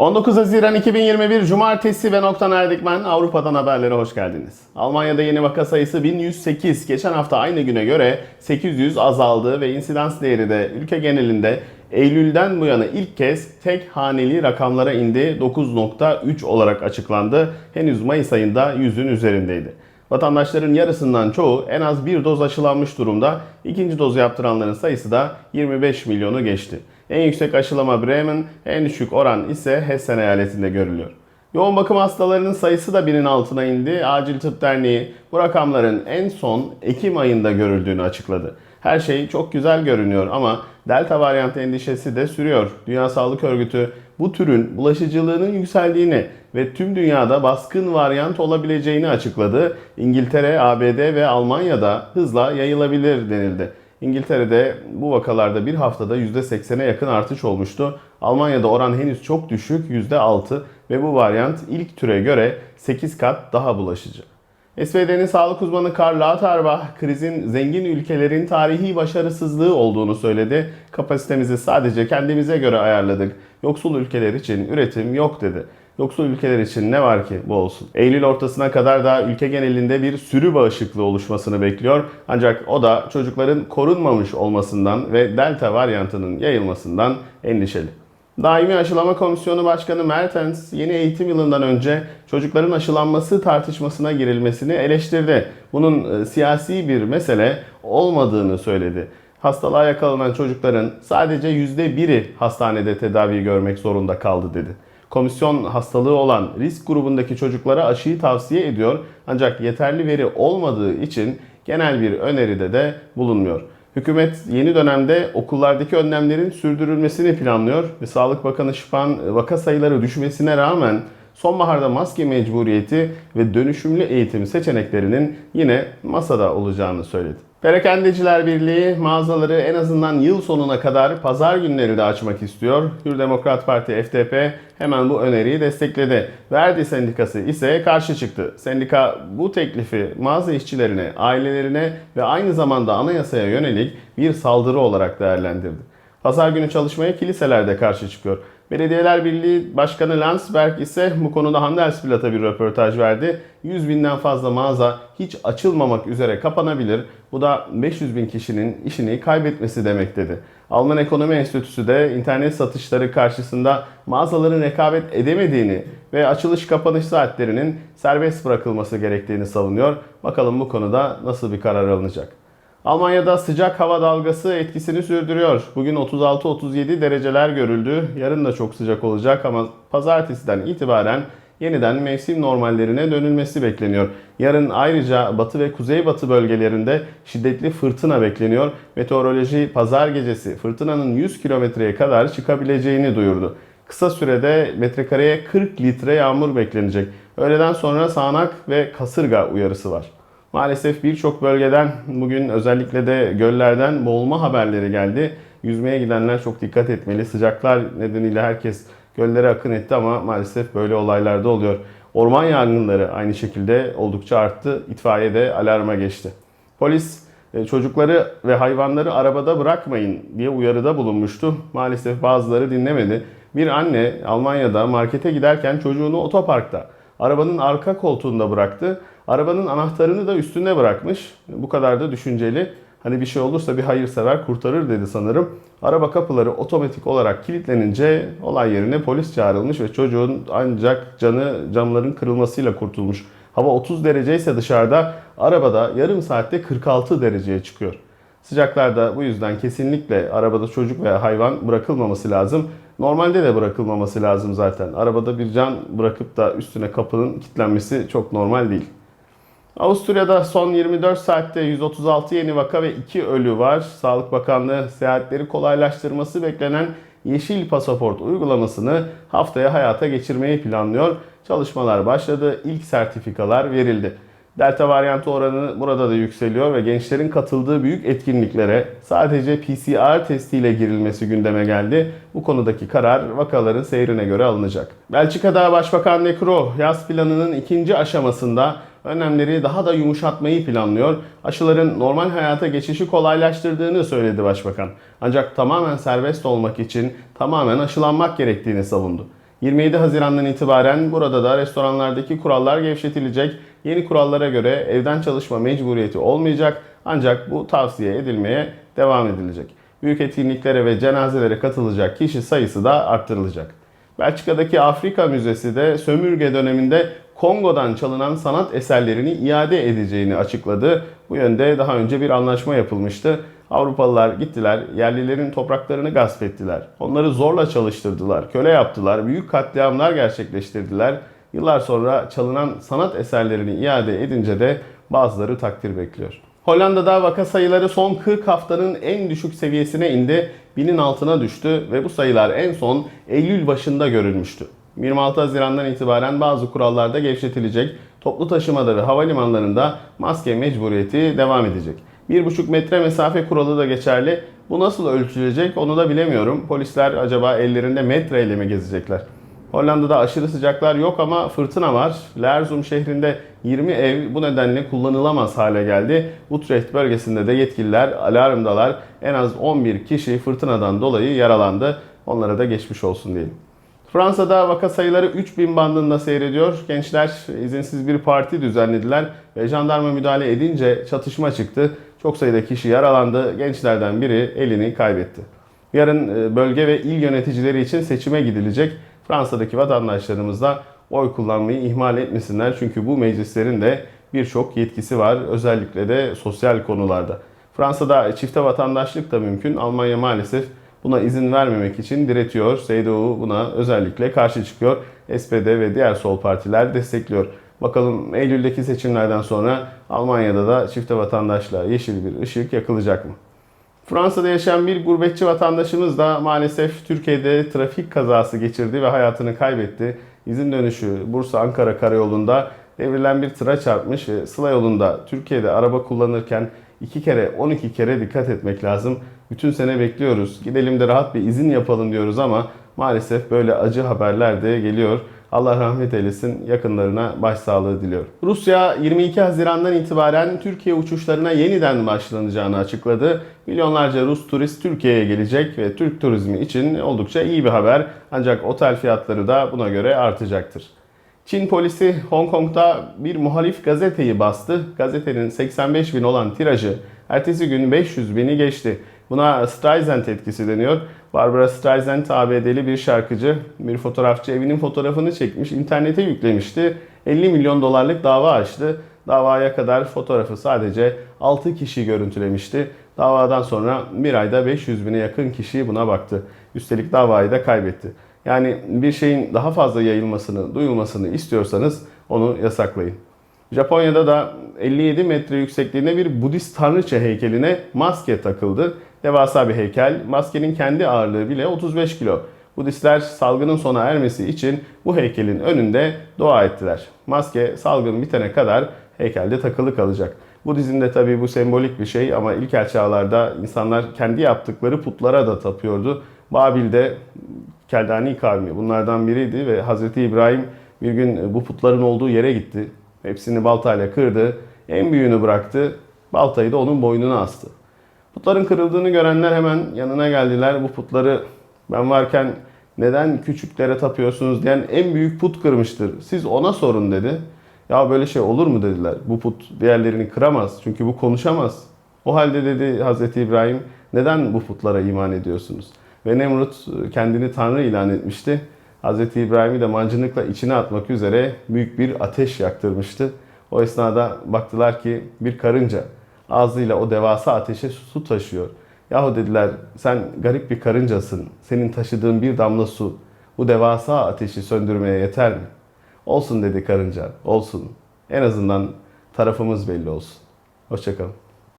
19 Haziran 2021 Cumartesi ve Nokta Erdikmen Avrupa'dan haberlere hoş geldiniz. Almanya'da yeni vaka sayısı 1108. Geçen hafta aynı güne göre 800 azaldı ve insidans değeri de ülke genelinde Eylül'den bu yana ilk kez tek haneli rakamlara indi 9.3 olarak açıklandı. Henüz Mayıs ayında 100'ün üzerindeydi. Vatandaşların yarısından çoğu en az bir doz aşılanmış durumda. İkinci dozu yaptıranların sayısı da 25 milyonu geçti. En yüksek aşılama Bremen, en düşük oran ise Hessen eyaletinde görülüyor. Yoğun bakım hastalarının sayısı da binin altına indi. Acil Tıp Derneği bu rakamların en son Ekim ayında görüldüğünü açıkladı. Her şey çok güzel görünüyor ama delta varyantı endişesi de sürüyor. Dünya Sağlık Örgütü bu türün bulaşıcılığının yükseldiğini ve tüm dünyada baskın varyant olabileceğini açıkladı. İngiltere, ABD ve Almanya'da hızla yayılabilir denildi. İngiltere'de bu vakalarda bir haftada %80'e yakın artış olmuştu. Almanya'da oran henüz çok düşük %6 ve bu varyant ilk türe göre 8 kat daha bulaşıcı. SVD'nin sağlık uzmanı Karl Lauterbach, krizin zengin ülkelerin tarihi başarısızlığı olduğunu söyledi. Kapasitemizi sadece kendimize göre ayarladık. Yoksul ülkeler için üretim yok dedi. Yoksul ülkeler için ne var ki bu olsun? Eylül ortasına kadar da ülke genelinde bir sürü bağışıklığı oluşmasını bekliyor. Ancak o da çocukların korunmamış olmasından ve delta varyantının yayılmasından endişeli. Daimi Aşılama Komisyonu Başkanı Mertens yeni eğitim yılından önce çocukların aşılanması tartışmasına girilmesini eleştirdi. Bunun e, siyasi bir mesele olmadığını söyledi. Hastalığa yakalanan çocukların sadece %1'i hastanede tedavi görmek zorunda kaldı dedi. Komisyon hastalığı olan risk grubundaki çocuklara aşıyı tavsiye ediyor ancak yeterli veri olmadığı için genel bir öneride de bulunmuyor. Hükümet yeni dönemde okullardaki önlemlerin sürdürülmesini planlıyor ve Sağlık Bakanı Şıpan vaka sayıları düşmesine rağmen sonbaharda maske mecburiyeti ve dönüşümlü eğitim seçeneklerinin yine masada olacağını söyledi. Perakendeciler Birliği mağazaları en azından yıl sonuna kadar pazar günleri de açmak istiyor. Hür Demokrat Parti FDP hemen bu öneriyi destekledi. Verdi Sendikası ise karşı çıktı. Sendika bu teklifi mağaza işçilerine, ailelerine ve aynı zamanda anayasaya yönelik bir saldırı olarak değerlendirdi. Pazar günü çalışmaya kiliseler de karşı çıkıyor. Belediyeler Birliği Başkanı Landsberg ise bu konuda Handelsblatt'a bir röportaj verdi. 100 binden fazla mağaza hiç açılmamak üzere kapanabilir. Bu da 500 bin kişinin işini kaybetmesi demek dedi. Alman Ekonomi Enstitüsü de internet satışları karşısında mağazaların rekabet edemediğini ve açılış kapanış saatlerinin serbest bırakılması gerektiğini savunuyor. Bakalım bu konuda nasıl bir karar alınacak. Almanya'da sıcak hava dalgası etkisini sürdürüyor. Bugün 36-37 dereceler görüldü. Yarın da çok sıcak olacak ama pazartesiden itibaren yeniden mevsim normallerine dönülmesi bekleniyor. Yarın ayrıca batı ve kuzeybatı bölgelerinde şiddetli fırtına bekleniyor. Meteoroloji pazar gecesi fırtınanın 100 kilometreye kadar çıkabileceğini duyurdu. Kısa sürede metrekareye 40 litre yağmur beklenecek. Öğleden sonra sağanak ve kasırga uyarısı var. Maalesef birçok bölgeden bugün özellikle de göllerden boğulma haberleri geldi. Yüzmeye gidenler çok dikkat etmeli. Sıcaklar nedeniyle herkes göllere akın etti ama maalesef böyle olaylar da oluyor. Orman yangınları aynı şekilde oldukça arttı. İtfaiye de alarma geçti. Polis e, çocukları ve hayvanları arabada bırakmayın diye uyarıda bulunmuştu. Maalesef bazıları dinlemedi. Bir anne Almanya'da markete giderken çocuğunu otoparkta arabanın arka koltuğunda bıraktı. Arabanın anahtarını da üstünde bırakmış. Bu kadar da düşünceli. Hani bir şey olursa bir hayırsever kurtarır dedi sanırım. Araba kapıları otomatik olarak kilitlenince olay yerine polis çağrılmış ve çocuğun ancak canı camların kırılmasıyla kurtulmuş. Hava 30 derece ise dışarıda arabada yarım saatte 46 dereceye çıkıyor. Sıcaklarda bu yüzden kesinlikle arabada çocuk veya hayvan bırakılmaması lazım. Normalde de bırakılmaması lazım zaten. Arabada bir can bırakıp da üstüne kapının kilitlenmesi çok normal değil. Avusturya'da son 24 saatte 136 yeni vaka ve 2 ölü var. Sağlık Bakanlığı seyahatleri kolaylaştırması beklenen yeşil pasaport uygulamasını haftaya hayata geçirmeyi planlıyor. Çalışmalar başladı. İlk sertifikalar verildi. Delta varyantı oranı burada da yükseliyor ve gençlerin katıldığı büyük etkinliklere sadece PCR testiyle girilmesi gündeme geldi. Bu konudaki karar vakaların seyrine göre alınacak. Belçika'da Başbakan Necro yaz planının ikinci aşamasında önlemleri daha da yumuşatmayı planlıyor. Aşıların normal hayata geçişi kolaylaştırdığını söyledi başbakan. Ancak tamamen serbest olmak için tamamen aşılanmak gerektiğini savundu. 27 Haziran'dan itibaren burada da restoranlardaki kurallar gevşetilecek. Yeni kurallara göre evden çalışma mecburiyeti olmayacak ancak bu tavsiye edilmeye devam edilecek. Büyük etkinliklere ve cenazelere katılacak kişi sayısı da arttırılacak. Belçika'daki Afrika Müzesi de sömürge döneminde Kongo'dan çalınan sanat eserlerini iade edeceğini açıkladı. Bu yönde daha önce bir anlaşma yapılmıştı. Avrupalılar gittiler, yerlilerin topraklarını gasp ettiler. Onları zorla çalıştırdılar, köle yaptılar, büyük katliamlar gerçekleştirdiler. Yıllar sonra çalınan sanat eserlerini iade edince de bazıları takdir bekliyor. Hollanda'da vaka sayıları son 40 haftanın en düşük seviyesine indi. Binin altına düştü ve bu sayılar en son Eylül başında görülmüştü. 26 Haziran'dan itibaren bazı kurallarda gevşetilecek. Toplu taşımada ve havalimanlarında maske mecburiyeti devam edecek. 1,5 metre mesafe kuralı da geçerli. Bu nasıl ölçülecek onu da bilemiyorum. Polisler acaba ellerinde metreyle mi gezecekler? Hollanda'da aşırı sıcaklar yok ama fırtına var. Lerzum şehrinde 20 ev bu nedenle kullanılamaz hale geldi. Utrecht bölgesinde de yetkililer alarmdalar. En az 11 kişi fırtınadan dolayı yaralandı. Onlara da geçmiş olsun diyelim. Fransa'da vaka sayıları 3000 bandında seyrediyor. Gençler izinsiz bir parti düzenlediler ve jandarma müdahale edince çatışma çıktı. Çok sayıda kişi yaralandı. Gençlerden biri elini kaybetti. Yarın e, bölge ve il yöneticileri için seçime gidilecek. Fransa'daki vatandaşlarımız da oy kullanmayı ihmal etmesinler. Çünkü bu meclislerin de birçok yetkisi var. Özellikle de sosyal konularda. Fransa'da çifte vatandaşlık da mümkün. Almanya maalesef buna izin vermemek için diretiyor. CDU buna özellikle karşı çıkıyor. SPD ve diğer sol partiler destekliyor. Bakalım Eylül'deki seçimlerden sonra Almanya'da da çifte vatandaşlığa yeşil bir ışık yakılacak mı? Fransa'da yaşayan bir gurbetçi vatandaşımız da maalesef Türkiye'de trafik kazası geçirdi ve hayatını kaybetti. İzin dönüşü Bursa-Ankara karayolunda devrilen bir tıra çarpmış ve Sıla yolunda Türkiye'de araba kullanırken 2 kere 12 kere dikkat etmek lazım. Bütün sene bekliyoruz. Gidelim de rahat bir izin yapalım diyoruz ama maalesef böyle acı haberler de geliyor. Allah rahmet eylesin, yakınlarına başsağlığı diliyor. Rusya 22 Haziran'dan itibaren Türkiye uçuşlarına yeniden başlanacağını açıkladı. Milyonlarca Rus turist Türkiye'ye gelecek ve Türk turizmi için oldukça iyi bir haber. Ancak otel fiyatları da buna göre artacaktır. Çin polisi Hong Kong'da bir muhalif gazeteyi bastı. Gazetenin 85 bin olan tirajı ertesi gün 500 bini geçti. Buna Streisand etkisi deniyor. Barbara Streisand ABD'li bir şarkıcı, bir fotoğrafçı evinin fotoğrafını çekmiş, internete yüklemişti. 50 milyon dolarlık dava açtı. Davaya kadar fotoğrafı sadece 6 kişi görüntülemişti. Davadan sonra bir ayda 500 bine yakın kişi buna baktı. Üstelik davayı da kaybetti. Yani bir şeyin daha fazla yayılmasını, duyulmasını istiyorsanız onu yasaklayın. Japonya'da da 57 metre yüksekliğinde bir Budist tanrıça heykeline maske takıldı. Devasa bir heykel. Maskenin kendi ağırlığı bile 35 kilo. Budistler salgının sona ermesi için bu heykelin önünde dua ettiler. Maske salgın bitene kadar heykelde takılı kalacak. Budizm'de tabii bu sembolik bir şey ama ilkel çağlarda insanlar kendi yaptıkları putlara da tapıyordu. Babil'de Keldani kavmi bunlardan biriydi ve Hazreti İbrahim bir gün bu putların olduğu yere gitti. Hepsini baltayla kırdı. En büyüğünü bıraktı. Baltayı da onun boynuna astı. Putların kırıldığını görenler hemen yanına geldiler. Bu putları ben varken neden küçüklere tapıyorsunuz diyen en büyük put kırmıştır. Siz ona sorun dedi. Ya böyle şey olur mu dediler. Bu put diğerlerini kıramaz. Çünkü bu konuşamaz. O halde dedi Hazreti İbrahim neden bu putlara iman ediyorsunuz? Ve Nemrut kendini Tanrı ilan etmişti. Hazreti İbrahim'i de mancınıkla içine atmak üzere büyük bir ateş yaktırmıştı. O esnada baktılar ki bir karınca ağzıyla o devasa ateşe su taşıyor. Yahu dediler sen garip bir karıncasın. Senin taşıdığın bir damla su bu devasa ateşi söndürmeye yeter mi? Olsun dedi karınca. Olsun. En azından tarafımız belli olsun. Hoşçakalın.